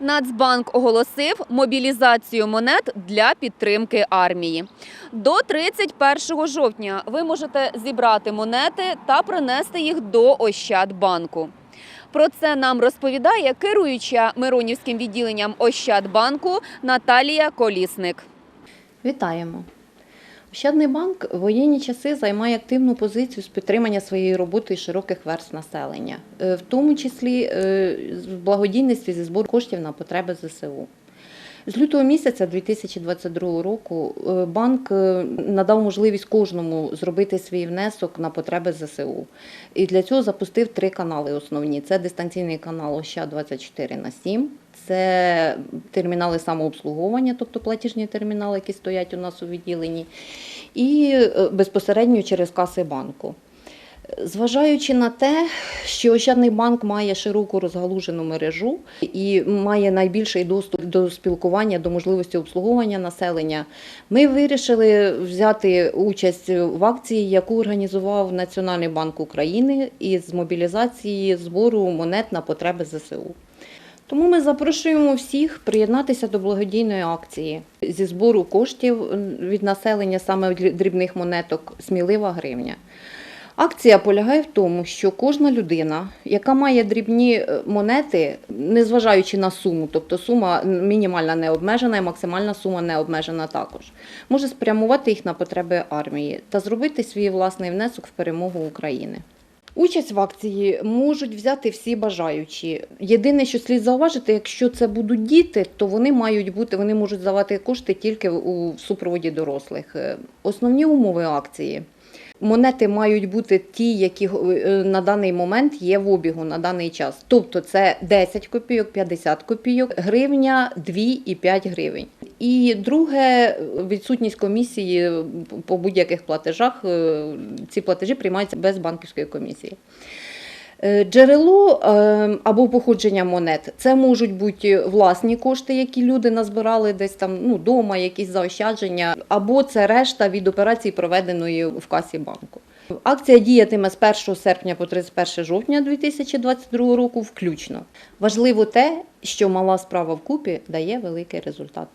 Нацбанк оголосив мобілізацію монет для підтримки армії. До 31 жовтня ви можете зібрати монети та принести їх до Ощадбанку. Про це нам розповідає керуюча Миронівським відділенням Ощадбанку Наталія Колісник. Вітаємо! Ощадний банк в воєнні часи займає активну позицію з підтримання своєї роботи широких верст населення, е, в тому числі е, з благодійності зі збору коштів на потреби ЗСУ. З лютого місяця 2022 року е, банк е, надав можливість кожному зробити свій внесок на потреби ЗСУ. І для цього запустив три канали основні: це дистанційний канал Оща 24 на 7, це термінали самообслуговування, тобто платіжні термінали, які стоять у нас у відділенні, і е, безпосередньо через каси банку. Зважаючи на те, що Ощадний банк має широку розгалужену мережу і має найбільший доступ до спілкування, до можливості обслуговування населення, ми вирішили взяти участь в акції, яку організував Національний банк України із мобілізації збору монет на потреби ЗСУ. Тому ми запрошуємо всіх приєднатися до благодійної акції зі збору коштів від населення саме дрібних монеток Смілива гривня. Акція полягає в тому, що кожна людина, яка має дрібні е, монети, незважаючи на суму, тобто сума мінімальна не обмежена і максимальна сума не обмежена також, може спрямувати їх на потреби армії та зробити свій власний внесок в перемогу України. Участь в акції можуть взяти всі бажаючі. Єдине, що слід зауважити, якщо це будуть діти, то вони мають бути, вони можуть здавати кошти тільки у супроводі дорослих. Е, Основні умови акції. Монети мають бути ті, які е, на даний момент є в обігу на даний час. Тобто це 10 копійок, 50 копійок, гривня, 2 і 5 гривень. І друге, відсутність комісії по будь-яких платежах. е, Ці платежі приймаються без банківської комісії. Е, Джерело е, або походження монет це можуть бути власні кошти, які люди назбирали десь там ну, дома, якісь заощадження, або це решта від операції, проведеної в касі банку. Акція діятиме з 1 серпня по 31 жовтня 2022 року включно. Важливо те, що мала справа вкупі дає великий результат.